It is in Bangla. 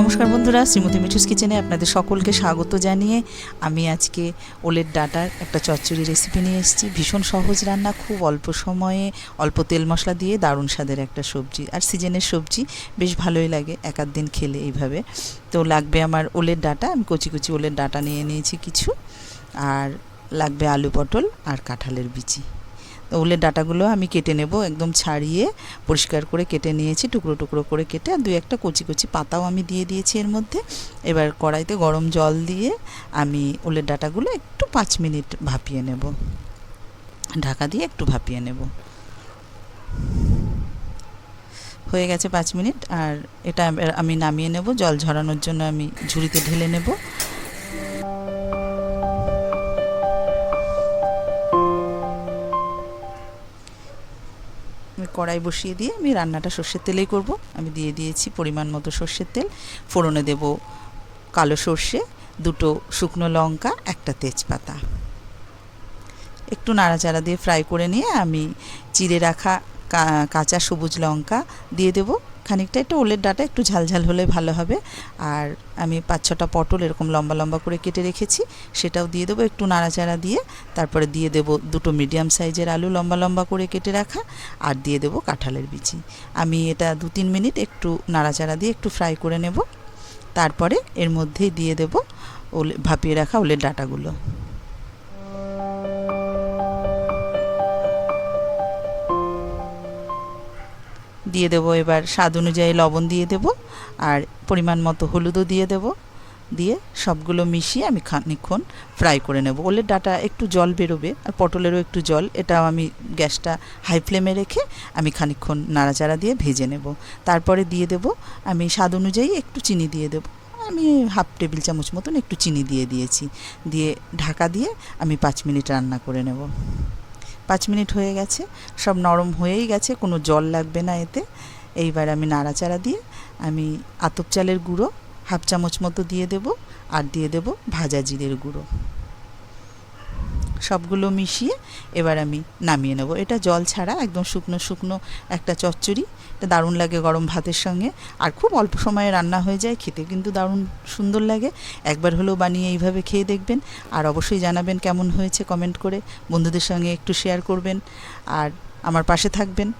নমস্কার বন্ধুরা, শ্রীমতী মিঠুস কিচেনে আপনাদের সকলকে স্বাগত জানিয়ে আমি আজকে ওলের ডাটার একটা চচ্চড়ি রেসিপি নিয়ে এসেছি। ভীষণ সহজ রান্না, খুব অল্প সময়ে অল্প তেল মশলা দিয়ে দারুণ স্বাদের একটা সবজি। আর সিজনের সবজি বেশ ভালোই লাগে এক দিন খেলে এইভাবে। তো লাগবে আমার ওলের ডাটা, আমি কচি কচি ওলের ডাটা নিয়ে নিয়েছি কিছু। আর লাগবে আলু পটল আর কাঁঠালের বিচি। তো উলের ডাটাগুলো আমি কেটে নেব, একদম ছাড়িয়ে পরিষ্কার করে কেটে নিয়েছি, টুকরো টুকরো করে কেটে, আর দুই একটা কচি কচি পাতাও আমি দিয়ে দিয়েছি এর মধ্যে। এবার কড়াইতে গরম জল দিয়ে আমি উলের ডাটাগুলো একটু পাঁচ মিনিট ভাপিয়ে নেব। ঢাকা দিয়ে একটু ভাপিয়ে নেব। হয়ে গেছে পাঁচ মিনিট, আর এটা আমি নামিয়ে নেব, জল ঝরানোর জন্য আমি ঝুড়িতে ঢেলে নেব। আমি কড়াই বসিয়ে দিয়ে আমি রান্নাটা সর্ষের তেলেই করব। আমি দিয়ে দিয়েছি পরিমাণ মতো সর্ষের তেল। ফোড়নে দেব কালো সর্ষে, দুটো শুকনো লঙ্কা, একটা তেজপাতা। একটু নাড়াচাড়া দিয়ে ফ্রাই করে নিয়ে আমি চিড়ে রাখা কাঁচা সবুজ লঙ্কা দিয়ে দেবো। খানিকটা একটু ওলের ডাটা একটু ঝালঝাল হলে ভালো হবে। আর আমি পাঁচ ছটা পটল এরকম লম্বা লম্বা করে কেটে রেখেছি, সেটাও দিয়ে দেবো একটু নাড়াচাড়া দিয়ে। তারপরে দিয়ে দেবো দুটো মিডিয়াম সাইজের আলু লম্বা লম্বা করে কেটে রাখা, আর দিয়ে দেবো কাঁঠালের বিচি। আমি এটা দু তিন মিনিট একটু নাড়াচাড়া দিয়ে একটু ফ্রাই করে নেব। তারপরে এর মধ্যেই দিয়ে দেবো ওলে, ভাপিয়ে রাখা ওলের ডাটাগুলো। দিয়ে দেবো এবার স্বাদ অনুযায়ী লবণ দিয়ে দেবো আর পরিমাণ মতো হলুদও দিয়ে দেবো। দিয়ে সবগুলো মিশিয়ে আমি খানিক্ষণ ফ্রাই করে নেব। ওলের ডাটা একটু জল বেরোবে আর পটলেরও একটু জল, এটাও আমি গ্যাসটা হাই ফ্লেমে রেখে আমি খানিক্ষণ নাড়াচাড়া দিয়ে ভেজে নেব। তারপরে দিয়ে দেব আমি স্বাদ অনুযায়ী একটু চিনি দিয়ে দেবো। আমি হাফ টেবিল চামচ মতন একটু চিনি দিয়ে দিয়েছি। দিয়ে ঢাকা দিয়ে আমি পাঁচ মিনিট রান্না করে নেব। পাঁচ মিনিট হয়ে গেছে, সব নরম হয়েই গেছে, কোনো জল লাগবে না এতে। এইবার আমি নাড়াচাড়া দিয়ে আমি আতপ চালের গুঁড়ো, হাফ চামচ মতো দিয়ে দেব, আর দিয়ে দেব ভাজা জিরের গুঁড়ো। সবগুলো মিশিয়ে এবার আমি নামিয়ে নেব। এটা জল ছাড়া একদম শুকনো শুকনো একটা চচ্চড়ি। এটা দারুণ লাগে গরম ভাতের সঙ্গে। আর খুব অল্প সময়ে রান্না হয়ে যায় খেতে, কিন্তু দারুণ সুন্দর লাগে। একবার হলেও বানিয়ে এইভাবে খেয়ে দেখবেন। আর অবশ্যই জানাবেন কেমন হয়েছে কমেন্ট করে। বন্ধুদের সঙ্গে একটু শেয়ার করবেন। আর আমার পাশে থাকবেন।